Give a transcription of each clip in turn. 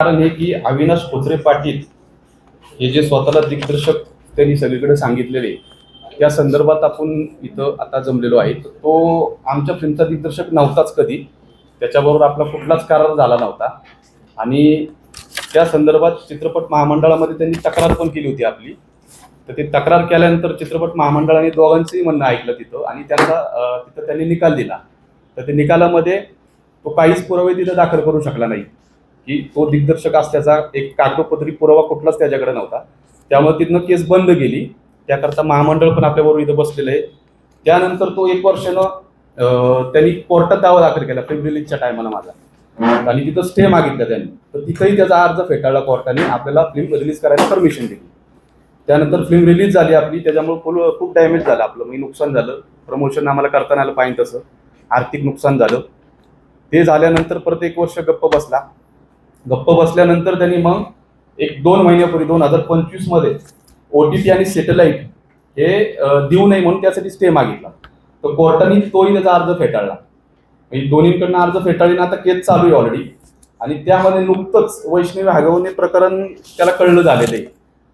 कारण हे की अविनाश कोचरे पाटील हे जे स्वतःला दिग्दर्शक त्यांनी सगळीकडे सांगितलेले त्या संदर्भात आपण इथं आता जमलेलो आहे तो आमच्या फिल्मचा दिग्दर्शक नव्हताच कधी. त्याच्याबरोबर आपला कुठलाच करार झाला नव्हता. आणि त्या संदर्भात चित्रपट महामंडळामध्ये त्यांनी तक्रार पण केली होती आपली. तर ते तक्रार केल्यानंतर चित्रपट महामंडळाने दोघांचंही म्हणणं ऐकलं तिथं आणि त्यांचा तिथं त्यांनी निकाल दिला. तर ते निकालामध्ये तो काहीच पुरावे तिथं दाखल करू शकला नाही. की तो दिग्दर्शक असल्याचा एक कागदोपत्री पुरावा कुठलाच त्याच्याकडे नव्हता. त्यामुळे तिथनं केस बंद गेली त्याकरता महामंडळ पण आपल्याबरोबर इथं बसलेलं आहे. त्यानंतर तो एक वर्षानं त्यांनी कोर्टात दावा दाखल केला फिल्म रिलीजच्या टायमाला माझा. आणि तिथं स्टे मागितला त्यांनी. तर तिथंही त्याचा अर्ज फेटाळला कोर्टाने. आपल्याला फिल्म रिलीज करायला परमिशन दिली. त्यानंतर फिल्म रिलीज झाली आपली. त्याच्यामुळे फुल खूप डॅमेज झालं आपलं. म्हणजे नुकसान झालं. प्रमोशन आम्हाला करताना आलं पाहिजे तसं. आर्थिक नुकसान झालं. ते झाल्यानंतर परत एक वर्ष गप्प बसला. गप्प बसल्यानंतर त्यांनी मग एक दोन महिन्यापूर्वी दोन हजार पंचवीसमध्ये ओ टी टी आणि सॅटेलाईट हे देऊ नये म्हणून त्यासाठी स्टे मागितला. तर कोर्टाने तोही त्याचा अर्ज फेटाळला. म्हणजे दोन्हीकडनं अर्ज फेटाळीनं आता केस चालू आहे ऑलरेडी आणि त्यामध्ये नुकतंच वैष्णवी हगवणे प्रकरण त्याला कळलं झालेलं आहे.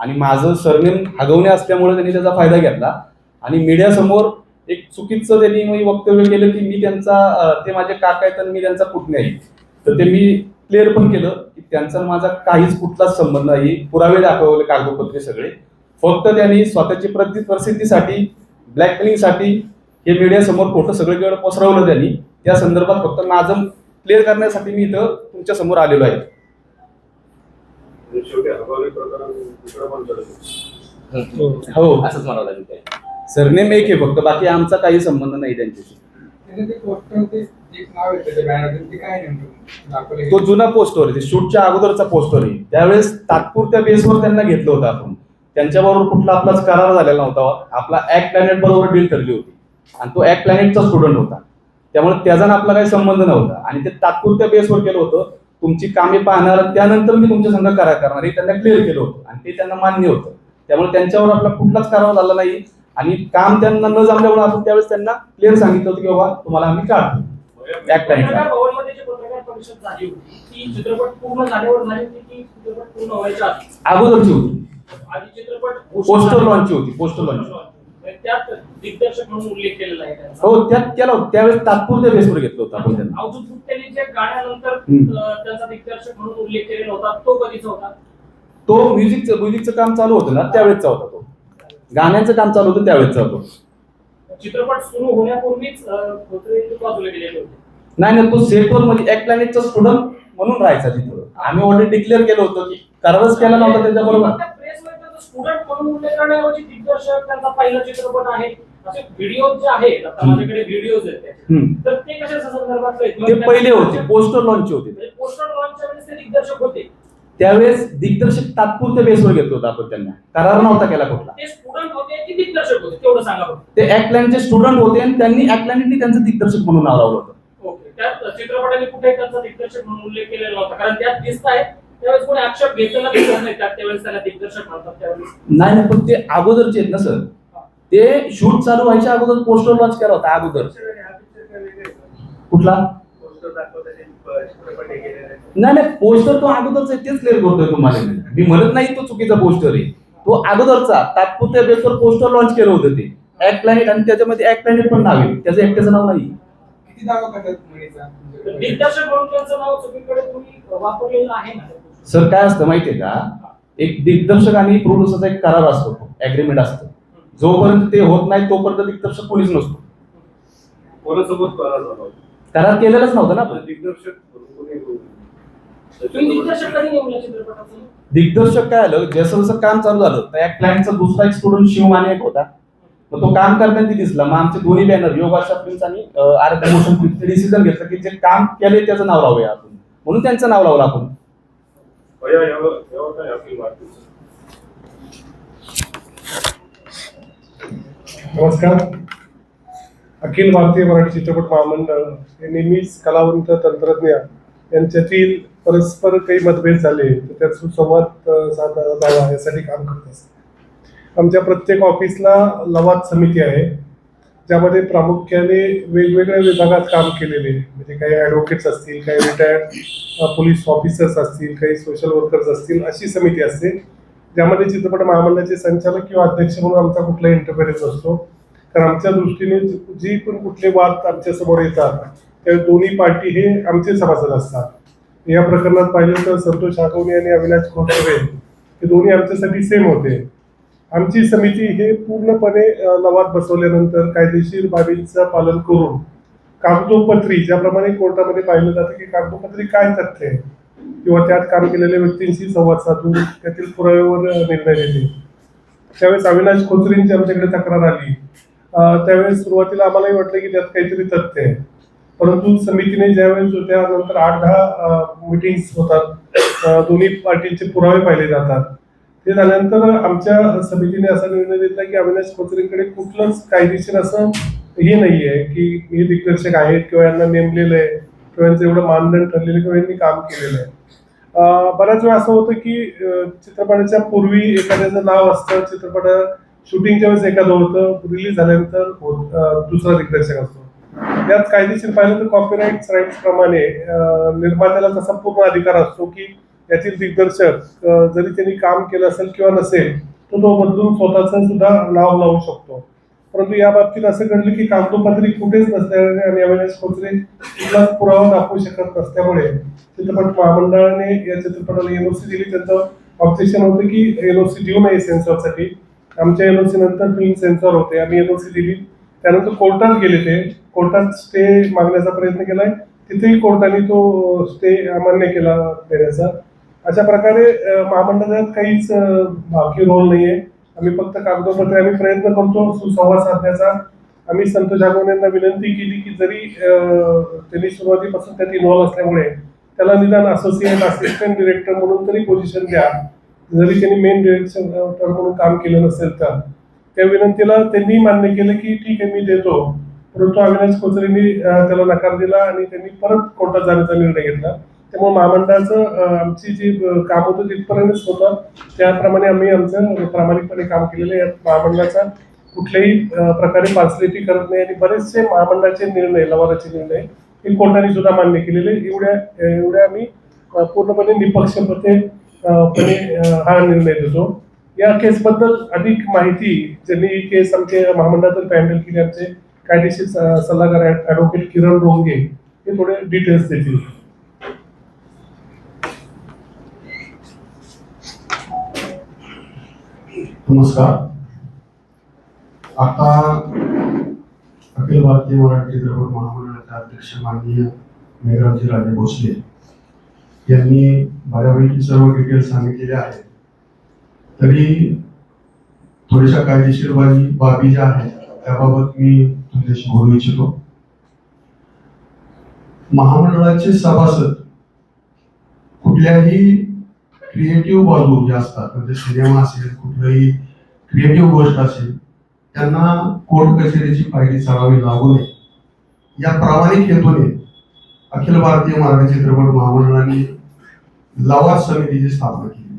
आणि माझं सरनेम हगवणे असल्यामुळे त्यांनी त्याचा फायदा घेतला. आणि मीडियासमोर एक चुकीचं त्यांनी वक्तव्य केलं की मी त्यांचा ते माझे काका आहेत आणि मी त्यांचा पुतणे आहे तर ते मी क्लिअर पण केलं की त्यांचा माझा काहीच कुठलाच संबंध नाही. पुरावे दाखवले कागदोपत्रे सगळे. फक्त त्यांनी स्वतःची प्रति प्रसिद्धीसाठी ब्लॅकमेलिंगसाठी हे मीडियासमोर खोटं सगळीकडे पसरवलं त्यांनी. त्या संदर्भात फक्त माझं क्लिअर करण्यासाठी मी इथं तुमच्यासमोर आलेलो आहे. चालू हो. असंच म्हणावं लागेल सरनेम एक आहे फक्त. बाकी आमचा काही संबंध नाही त्यांच्याशी. त्याचे तो जुना पोस्टर आहे ते शूटच्या अगोदरचा पोस्टर आहे. त्यावेळेस तात्पुरत्या बेसवर त्यांना घेतलं होतं आपण. त्यांच्याबरोबर कुठला आपलाच करार झालेला नव्हता. आपला ऍक्ट प्लॅनेट बरोबर डील ठरली होती. आणि तो ऍक्ट प्लॅनेटचा स्टुडंट होता. त्यामुळे त्याचा आणि आपला काही संबंध नव्हता. आणि ते तात्पुरत्या बेसवर केलं होतं. तुमची कामे पाहणार आणि त्यानंतर मी तुमच्या संघ करार करणार हे त्यांना क्लिअर केलं होतं. आणि ते त्यांना मान्य होतं. त्यामुळे त्यांच्यावर आपला कुठलाच करार झाला नाही. आणि काम त्यांना न जमल्यामुळे आपण त्यावेळेस त्यांना क्लिअर सांगितलं होतं की बाबा तुम्हाला आम्ही काढतो. ऍक्ट प्लॅनेटला पत्रकार भवनमध्ये जी पत्रकार परिषद झाली होती ती चित्रपट पूर्ण झाल्यावर झाली होती की चित्रपट पूर्ण व्हायच्या आधी? अगोदरची होती. पोस्टर लॉन्चची होती पोस्टर लॉन्च म्हणजे त्यात दिग्दर्शक म्हणून उल्लेख केलेला आहे हो त्यात केला होता. त्यावेळेस तात्पुरत्या बेसवर घेतलं होतं आपण त्यांना. अवधूत गुप्तेने जे गाण्यानंतर त्यांचा दिग्दर्शक म्हणून उल्लेख केलेला होता तो कधीचा होता? तो म्युझिकचं म्युझिकचं काम चालू होतं ना त्यावेळेसचा होता तो. गाण्याचं काम चालू होतं त्यावेळेसचा होतो. चित्रपट सुरू होण्यापूर्वीच बाजूला गेलेले होते. नाही नाही तो सेटवर म्हणजे एक प्लॅनेटचा स्टुडंट म्हणून राहायचा तिथं. आम्ही ऑलरेडी डिक्लेअर केलं होतं की करारच केला नव्हता त्याच्याबरोबर. स्टुडंट म्हणून उल्लेख करण्याऐवजी दिग्दर्शक त्यांचा पहिला चित्रपट आहे. असे व्हिडिओ जे आहेत आता हम्म. माझ्याकडे व्हिडिओज आहेत. तर ते संदर्भात पहिले होते पोस्टर लॉन्चचे होते. म्हणजे पोस्टर लॉन्चच्या वेळेस ते दिग्दर्शक होते. त्यावेळेस दिग्दर्शक तात्पुरत्या बेसवर घेतलं होतं आपण त्यांना. करार नव्हता केला कुठला. ते स्टुडंट होते की दिग्दर्शक होते? तेवढं सांगा ते ऍक्ट प्लॅनचे स्टुडंट होते आणि त्यांनी ऍक्ट प्लॅनेटनी त्यांचं दिग्दर्शक म्हणून नाव लावलं होतं. ओके. त्यात चित्रपटाने कुठे त्यांचा दिग्दर्शक म्हणून उल्लेख केलेला नव्हता कारण त्यात दिसत आहे त्यावेळेस कोणी आक्षेप घेताना दिसत नाही. त्यात त्यावेळेस त्याला दिग्दर्शक म्हणतात त्यावेळेस. नाही नाही पण ते अगोदरचे आहेत ना सर. ते शूट चालू व्हायच्या अगोदर पोस्टर लॉन्च केला होता अगोदर. कुठला? नाही नाही पोस्टर तो अगोदरच आहे तेच क्लिअर करतोय तुम्हाला मी. म्हणत नाही तो चुकीचा पोस्टर आहे. तो अगोदरचा तात्पुरत्या बेसवर पोस्टर लॉन्च केलं होतं ते. ऍक्ट प्लॅनेट आणि त्याच्यामध्ये ऍक्ट प्लॅनेट पण नाव आहे. त्याचं एकट्याचं नाव नाही. किती दावा करतात म्हणीचा तर दिग्दर्शक म्हणून त्यांचं नाव सगळीकडे तुम्ही वापरलेलं आहे ना? सर काय असतं माहितीये का? एक दिग्दर्शक आणि प्रोड्युसरचा एक करार असतो ऍग्रीमेंट असतं. जोपर्यंत ते होत नाही तोपर्यंत दिग्दर्शक कोणीच नसतो. कोणासोबत करार झाला? करार केलेलाच नव्हता ना आपण. दिग्दर्शक म्हणून कोणी होतं? तुम्ही दिग्दर्शक कधी नेमल्या चित्रपटाचं दिग्दर्शक काय आलं? जसं जसं काम चालू झालं त्या क्लायंटचा दुसरा एक स्टुडंट शिव माने एक होता. मग तो काम करताना ती दिसला. मग आमचे दोन्ही बॅनर योगा फिल्म्स आणि आराध्य मोशन फिल्म्सचे डिसिजन घेतलं की जे काम केले त्याचं नाव लावूया आपण. म्हणून त्यांचं नाव लावलं आपण. नमस्कार. अखिल भारतीय मराठी चित्रपट महामंडळ हे नेहमीच कलावंत तंत्रज्ञ यांच्यातील परस्पर काही मतभेद झाले तर त्यात सुसंवाद साधला जावा यासाठी काम करत असते आमच्या प्रत्येक ऑफिसला लवाद समिती आहे ज्यामध्ये प्रामुख्याने वेगवेगळ्या विभागात काम केलेले म्हणजे काही ॲडव्होकेट्स असतील काही रिटायर्ड पोलीस ऑफिसर्स असतील काही सोशल वर्कर्स असतील अशी समिती असते ज्यामध्ये चित्रपट महामंडळाचे संचालक किंवा अध्यक्ष म्हणून आमचा कुठलाही इंटरफेरन्स असतो तर आमच्या दृष्टीने जी- पण कुठले वाद आमच्यासमोर येतात त्यावेळी दोन्ही पार्टी हे आमचे सभासद असतात. या प्रकरणात पाहिलं तर संतोष आठवणे आणि अविनाश खोतवे हे दोन्ही आमच्यासाठी सेम होते. आमची समिती हे पूर्णपणे लवाद बसवल्यानंतर कायदेशीर बाबींचं पालन करून कागदोपत्री ज्याप्रमाणे कोर्टामध्ये पाहिलं जातं की कागदोपत्री काय तथ्य आहे किंवा त्यात काम केलेल्या व्यक्तींशी संवाद साधून त्यातील पुराव्यावर निर्णय देते त्यावेळेस अविनाश खोचरींची आमच्याकडे तक्रार आली. त्यावेळेस सुरुवातीला आम्हालाही वाटलं की त्यात काहीतरी तथ्य आहे. परंतु समितीने ज्यावेळेस होत्या नंतर आठ दहा मिटिंग्स होतात. दोन्ही पार्टींचे पुरावे पाहिले जातात. ते झाल्यानंतर आमच्या समितीने असा निर्णय घेतला की अविनाश खोचरेंकडे कुठलंच कायदेशीर असं हे नाही आहे की हे दिग्दर्शक आहेत किंवा यांना नेमलेलं आहे किंवा यांचं एवढं मानदंड ठरलेलं किंवा यांनी काम केलेलं आहे. बऱ्याच वेळा असं होतं की चित्रपटाच्या पूर्वी एखाद्याचं नाव असतं चित्रपटा शूटिंगच्या वेळेस एखादं होतं रिलीज झाल्यानंतर दुसरा दिग्दर्शक असतो. त्यात कायदेशीर पाहिलं तर कॉपीराईट राईट्स प्रमाणे निर्मात्याला तसा पूर्ण अधिकार असतो की यातील दिग्दर्शक जरी त्यांनी काम केलं असेल किंवा नसेल तर तो बदलून स्वतःचं सुद्धा नाव लावू शकतो. परंतु या बाबतीत असं घडलं की कागदोपत्री कुठेच नसल्याने आणि अविनाश खोचरे कुठलाच पुरावा दाखवू शकत नसल्यामुळे चित्रपट महामंडळाने या चित्रपटाला एनओसी दिली. त्यांचं ऑब्जेक्शन होतं की एनओसी देऊ नये सेन्सॉरसाठी आमच्या एनओसी नंतर फिल्म सेन्सॉर होते. आम्ही एनओसी दिली. त्यानंतर कोर्टात गेले ते. कोर्टात स्टे मागण्याचा प्रयत्न केलाय. तिथेही कोर्टाने तो स्टे अमान्य केला देण्याचा. अशा प्रकारे महामंडळात काहीच भावकी बाकी रोल नाहीये. आम्ही फक्त कागदोपत्री आम्ही प्रयत्न करतो सुसंवाद साधण्याचा. आम्ही संतोष जागवण यांना विनंती केली की जरी त्यांनी सुरुवातीपासून त्यात इन्व्हॉल्व्ह असल्यामुळे त्याला निदान असोसिएट असिस्टंट डिरेक्टर म्हणून तरी पोझिशन द्या. जरी त्यांनी मेन डिरेक्टर म्हणून काम केलं नसेल तर. त्या विनंतीला त्यांनी मान्य केलं की ठीक आहे मी देतो. परंतु अविनाश कोचरेंनी त्याला नकार दिला आणि त्यांनी परत कोर्टात जाण्याचा निर्णय घेतला. त्यामुळे महामंडळाचं आमची जी काम होतं तिथपर्यंतच होतं. त्याप्रमाणे आम्ही आमचं प्रामाणिकपणे काम केलेलं आहे. महामंडळाचा कुठल्याही प्रकारे पार्सलिटी करत नाही आणि बरेचसे महामंडळाचे निर्णय लवादाचे निर्णय हे कोर्टाने सुद्धा मान्य केलेले. एवढ्या एवढ्या आम्ही पूर्णपणे निपक्षपते पणे, हा निर्णय देतो. या केसबद्दल अधिक माहिती ज्यांनी केस आमचे महामंडळातर्फे हँडल केली आमचे कायदेशीर सल्लागार ॲडव्होकेट किरण रोंगे हे थोडे डिटेल्स देतील. नमस्कार. आता अखिल भारतीय मराठी चित्रपट महामंडळाचे अध्यक्ष माननीय मेघराजी राजे भोसले यांनी बऱ्यापैकी सर्व डिटेल्स सांगितलेले आहेत. तरी थोड्याशा कायदेशीर बाबी बाबी ज्या आहेत त्याबाबत मी तुमच्याशी बोलू इच्छितो. महामंडळाचे सभासद कुठल्याही क्रिएटिव्ह बाजू ज्या असतात म्हणजे सिनेमा असेल कुठलंही क्रिएटिव्ह गोष्ट असेल त्यांना कोर्ट कचेरीची पायरी चालावी लागू नये. या प्रामाणिक हेतूने अखिल भारतीय मराठी चित्रपट महामंडळाने लवाद समितीची स्थापना केली.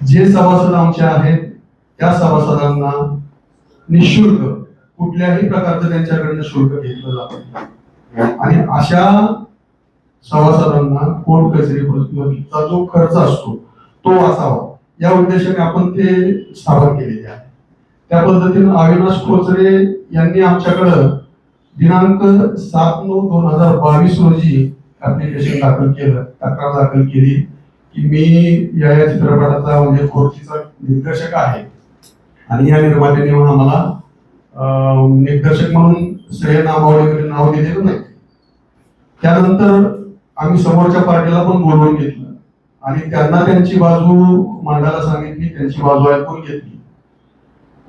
जे सभासद आमचे आहेत त्या सभासदांना निशुल्क कुठल्याही प्रकारचं त्यांच्याकडनं शुल्क घेतलं जात नाही. आणि अशा सभासदांना कोर्ट कचेरीचा जो खर्च असतो तो वाचावा. या उद्देशाने आपण ते स्थापन केलेले आहे. त्या पद्धतीनं अविनाश खोचरे यांनी आमच्याकडं दिनांक सात नऊ दोन हजार बावीस रोजी ऍप्लिकेशन दाखल केलं तक्रार दाखल केली की मी या या चित्रपटाचा म्हणजे खोर्चीचा दिग्दर्शक आहे. आणि या निर्मात्याने आम्हाला अं, दिग्दर्शक म्हणून श्रेय नामावली वगैरे नाव दिलेलं नाही. त्यानंतर आम्ही समोरच्या पार्टीला पण बोलवून घेतलं. आणि त्यांना त्यांची बाजू मांडायला सांगितली त्यांची बाजू ऐकून घेतली.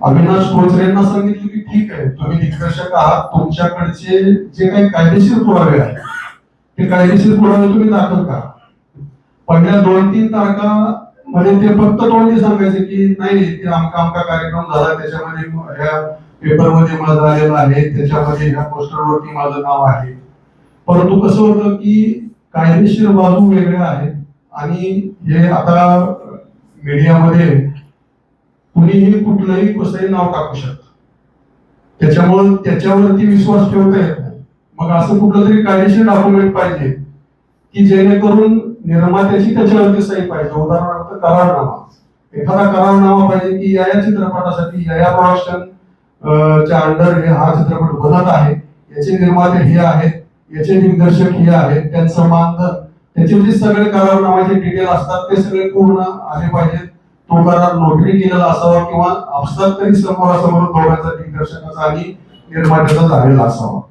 अविनाश कोचरेंना सांगितलं की ठीक आहे तुम्ही दिग्दर्शक आहात तुमच्याकडचे जे काही कायदेशीर पुरावे आहेत ते कायदेशीर पुरावे तुम्ही दाखल करा. पहिल्या दोन तीन तारखा मध्ये ते फक्त तोंडी सांगायचे की नाही ते आमका आमका कार्यक्रम झाला त्याच्यामध्ये ह्या पेपरमध्ये माझं आलेलं आहे त्याच्यामध्ये ह्या पोस्टरवरती माझं नाव आहे. परंतु कसं होतं की कायदेशीर बाजू वेगळ्या आहेत आणि हे आता मीडियामध्ये कुणीही कुठलंही कसंही नाव टाकू शकतं. त्याच्यामुळे त्याच्यावरती विश्वास ठेवता येत नाही. मग असं कुठलं तरी कायदेशीर डॉक्युमेंट पाहिजे की जेणेकरून निर्मात्याची त्याच्यावरती सही पाहिजे. उदाहरणार्थ करारनामा. एखादा करारनामा पाहिजे की या या चित्रपटासाठी या या प्रोडक्शन च्या अंडर हे हा चित्रपट बनत आहे. याचे निर्माते हे आहेत याचे दिग्दर्शक हे आहेत त्यांचं मानधन. त्याचे जे सगळे करारनामाचे डिटेल असतात ते सगळे पूर्ण आले पाहिजेत. तो करार नोटरी केलेला असावा किंवा अफसर तरी समोरासमोर दोघांचा दिग्दर्शकाचा आणि निर्मात्याचा झालेला असावा.